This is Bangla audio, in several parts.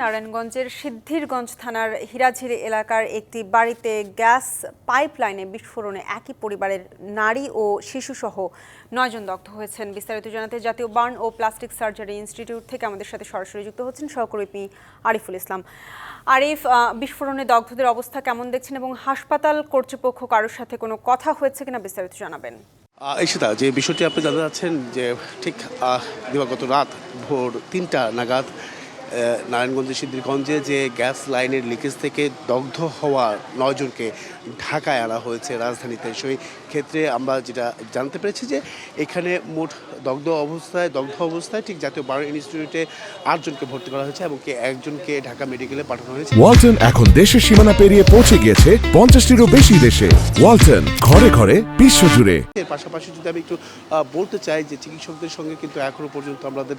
নারায়ণগঞ্জের সিদ্ধিরগঞ্জ থানার হিরাঝিরি এলাকার একটি বাড়িতে গ্যাস পাইপলাইনে বিস্ফোরণে একই পরিবারের নারী ও শিশুসহ নয়জন দগ্ধ হয়েছেন। বিস্তারিত জানাতে জাতীয় বার্ন ও প্লাস্টিক সার্জারি ইনস্টিটিউট থেকে আমাদের সাথে সরাসরি যুক্ত হচ্ছেন সহকর্মী আরিফুল ইসলাম। আরিফ বিস্ফোরণে দগ্ধদের অবস্থা কেমন দেখছেন এবং হাসপাতাল কর্তৃপক্ষ কারোর সাথে কোনো কথা হয়েছে কিনা বিস্তারিত জানাবেন। ঈশিতা যে বিষয়টি আপনি জানতে চাচ্ছেন যে ঠিক দিবাগত রাত ভোর তিনটা নাগাদ নারায়ণগঞ্জের সিদ্ধিরগঞ্জে যে গ্যাস লাইনের লিকেজ থেকে দগ্ধ হওয়া নয়জনকে ঢাকায় আনা হয়েছে রাজধানীতে। সেই ক্ষেত্রে আমরা যেটা জানতে পেরেছি যে এখানে মোট দগ্ধ অবস্থায় দগ্ধ অবস্থায় ঠিক জাতীয় বারো ইনস্টিটিউটে আটজনকে ভর্তি করা হয়েছে এবং একজনকে ঢাকা মেডিকেলে পাঠানো হয়েছে। ওয়ালটন এখন দেশের সীমানা পেরিয়ে পৌঁছে গিয়েছে পঞ্চাশটিরও বেশি দেশে। ওয়ালটন ঘরে ঘরে বিশ্বজুড়ে। এর পাশাপাশি যদি আমি একটু বলতে চাই যে চিকিৎসকদের সঙ্গে কিন্তু এখনও পর্যন্ত আমাদের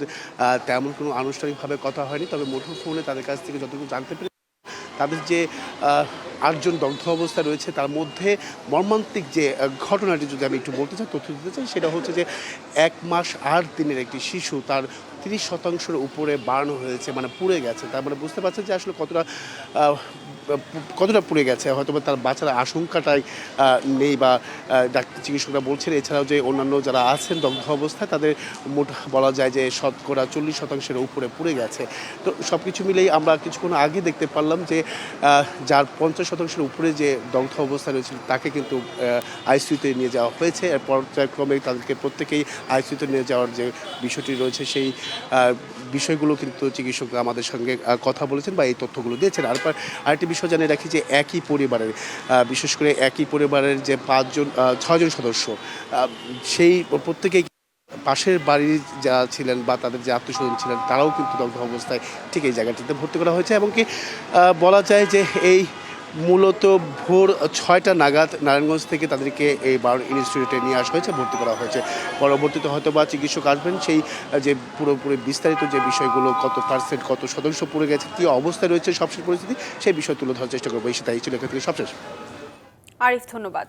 তেমন কোনো আনুষ্ঠানিকভাবে কথা হয়নি তবে মুঠোফোনে ফোনে তাদের কাছ থেকে যতটুকু জানতে পেরেছি তাদের যে আটজন দগ্ধ অবস্থা রয়েছে, তার মধ্যে মর্মান্তিক যে ঘটনাটি যদি আমি একটু বলতে চাই, তথ্য দিতে চাই, সেটা হচ্ছে যে এক মাস আট দিনের একটি শিশু তার তিরিশ শতাংশের উপরে বাড়ানো হয়েছে মানে পুড়ে গেছে। তার মানে বুঝতে পারছেন যে আসলে কতটা কতটা পুড়ে গেছে হয়তো বা তার বাচ্চার আশঙ্কাটাই নেই বা ডাক্তার চিকিৎসকরা বলছেন। এছাড়াও যে অন্যান্য যারা আছেন দগ্ধ অবস্থায়, তাদের মোট বলা যায় যে শতকরা চল্লিশ শতাংশের উপরে পুড়ে গেছে। তো সব কিছু মিলেই আমরা কিছুক্ষণ আগে দেখতে পারলাম যে যার পঞ্চাশ শতাংশের উপরে যে দগ্ধ অবস্থা রয়েছে, তাকে কিন্তু আইসিউতে নিয়ে যাওয়া হয়েছে। এর পর্যায়ক্রমে তাদেরকে প্রত্যেকেই আইসিইউতে নিয়ে যাওয়ার যে বিষয়টি রয়েছে, সেই বিষয়গুলো কিন্তু চিকিৎসকরা আমাদের সঙ্গে কথা বলেছেন বা এই তথ্যগুলো দিয়েছেন। আর আরেকটি বিষয় জানিয়ে রাখি যে একই পরিবারের বিশেষ করে একই পরিবারের যে পাঁচজন ছয়জন সদস্য সেই প্রত্যেকেই পাশের বাড়ির যারা ছিলেন বা তাদের যে আত্মীয়স্বজন ছিলেন, তারাও কিন্তু দগ্ধ অবস্থায় ঠিক এই জায়গাটিতে ভর্তি করা হয়েছে। এবং কি বলা যায় যে এই মূলত ভোর ছয়টা নাগাদ নারায়ণগঞ্জ থেকে তাদেরকে এই বারো ইনস্টিটিউটে নিয়ে আসা হয়েছে, ভর্তি করা হয়েছে। পরবর্তীতে হয়তো বা চিকিৎসক আসবেন, সেই, যে পুরোপুরি বিস্তারিত যে বিষয়গুলো, কত পার্সেন্ট কত শতাংশ পড়ে গেছে, কী অবস্থায় রয়েছে, সবশেষ পরিস্থিতি, সেই বিষয় তুলে ধরার চেষ্টা করব। সেটাই ছিল এখান থেকে সবশেষ। আরিফ, ধন্যবাদ।